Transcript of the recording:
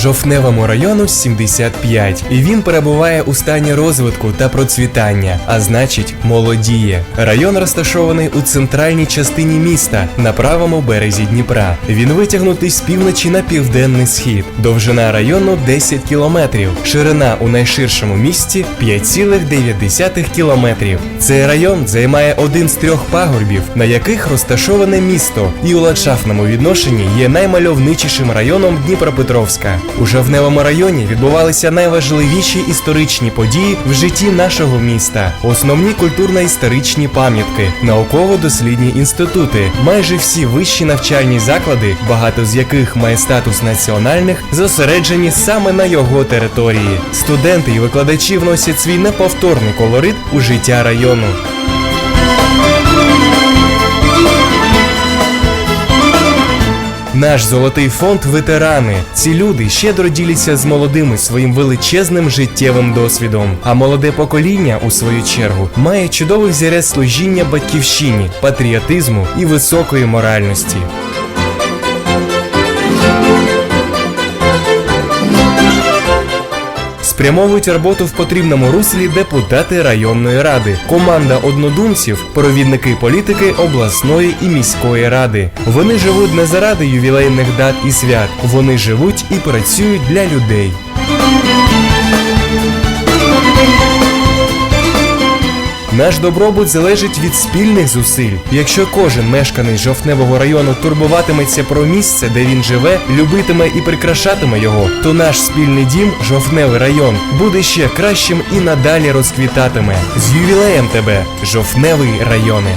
Жовтневому району 75, і він перебуває у стані розвитку та процвітання, а значить, молодіє. Район розташований у центральній частині міста на правому березі Дніпра. Він витягнутий з півночі на південний схід. Довжина району 10 кілометрів, ширина у найширшому місті 5,9 кілометрів. Цей район займає один з трьох пагорбів, на яких розташоване місто, і у ландшафтному відношенні є наймальовничішим районом Дніпропетровська. У Жовневому районі відбувалися найважливіші історичні події в житті нашого міста, основні культурно-історичні пам'ятки, науково-дослідні інститути, майже всі вищі навчальні заклади, багато з яких має статус національних, зосереджені саме на його території. Студенти і викладачі вносять свій неповторний колорит у життя району. Наш золотий фонд ветерани. Ці люди щедро діляться з молодими своїм величезним життєвим досвідом. А молоде покоління, у свою чергу, має чудовий взірець служіння батьківщині, патріотизму і високої моральності. Спрямовують роботу в потрібному руслі депутати районної ради, команда однодумців, провідники політики обласної і міської ради. Вони живуть не заради ювілейних дат і свят. Вони живуть і працюють для людей. Наш добробут залежить від спільних зусиль. Якщо кожен мешканець жовтневого району турбуватиметься про місце, де він живе, любитиме і прикрашатиме його, то наш спільний дім, жовтневий район, буде ще кращим і надалі розквітатиме. З ювілеєм тебе, жовтневий районе.